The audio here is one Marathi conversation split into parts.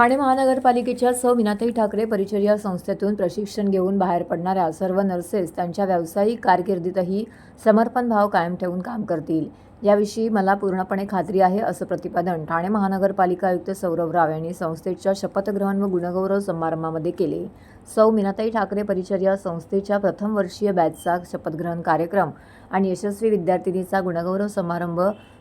ठाणे महानगरपालिकेच्या स. विनाताई ठाकरे परिचर्या संस्थेतून प्रशिक्षण घेऊन बाहेर पडणाऱ्या सर्व नर्सेस त्यांच्या व्यावसायिक कारकिर्दीतही समर्पण भाव कायम ठेवून काम करतील. याविषयी मला पूर्णपणे खात्री आहे असं प्रतिपादन ठाणे महानगरपालिका आयुक्त सौरभ राव यांनी संस्थेच्या शपथग्रहण व गुणगौरव समारंभामध्ये केले. सौ मीनाताई ठाकरे परिचर्या संस्थेच्या प्रथम वर्षीय बॅचचा शपथग्रहण कार्यक्रम आणि यशस्वी विद्यार्थिनीचा गुणगौरव समारंभ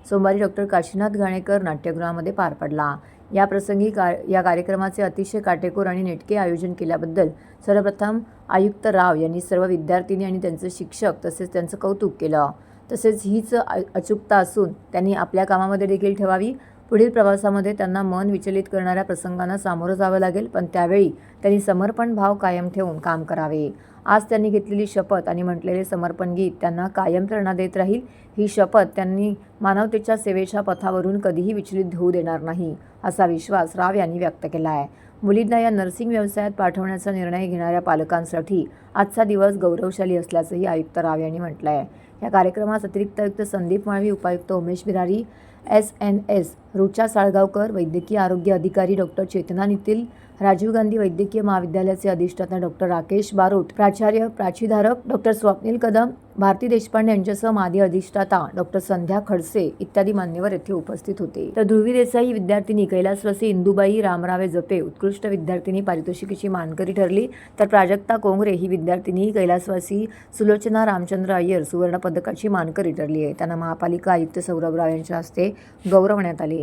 सोमवारी डॉक्टर काशीनाथ घाणेकर नाट्यगृहामध्ये पार पडला. या प्रसंगी का या कार्यक्रमाचे अतिशय काटेकोर आणि नेटके आयोजन केल्याबद्दल सर्वप्रथम आयुक्त राव यांनी सर्व विद्यार्थिनी आणि त्यांचे शिक्षक तसेच त्यांचं कौतुक केलं. तसेच हीच अचूकता असून त्यांनी आपल्या कामामध्ये देखील ठेवावी पुढील प्रवासामध्ये त्यांना मन विचलित करणाऱ्या प्रसंगांना सामोरं जावं लागेल पण त्यावेळी त्यांनी समर्पण भाव कायम ठेवून काम करावे. आज त्यांनी घेतलेली शपथ आणि म्हटलेले समर्पण गीत त्यांना कायम प्रेरणा देत राहील. ही शपथ त्यांनी मानवतेच्या सेवेच्या पथावरून कधीही विचलित होऊ देणार नाही असा विश्वास राव यांनी व्यक्त केला आहे मुलींना या नर्सिंग व्यवसायात पाठवण्याचा निर्णय घेणाऱ्या पालकांसाठी आजचा दिवस गौरवशाली असल्याचंही आयुक्त राव यांनी म्हटलं आहे या कार्यक्रमास अतिरिक्त आयुक्त संदीप माळवी उपायुक्त Umesh Birari S N S Rucha Salgaonkar वैद्यकीय आरोग्य अधिकारी डॉक्टर चेतना नितील राजीव गांधी वैद्यकीय महाविद्यालयाचे अधिष्ठाता डॉक्टर राकेश बारोट प्राचार्य प्राचीधारक डॉक्टर स्वप्नील कदम भारती देशपांडे यांच्यासह मादी अधिष्ठाता डॉक्टर संध्या खडसे इत्यादी मान्यवर येथे उपस्थित होते. तर ध्रुवी देसाई ही विद्यार्थिनी कैलासवासी इंदुबाई रामरावे जपे उत्कृष्ट विद्यार्थिनी पारितोषिकीची मानकरी ठरली. तर प्राजक्ता कोंगरे ही विद्यार्थिनी कैलासवासी सुलोचना रामचंद्र अय्यर सुवर्ण पदकाची मानकरी ठरली आहे. त्यांना महापालिका आयुक्त सौरभ राव यांच्या हस्ते गौरवण्यात आले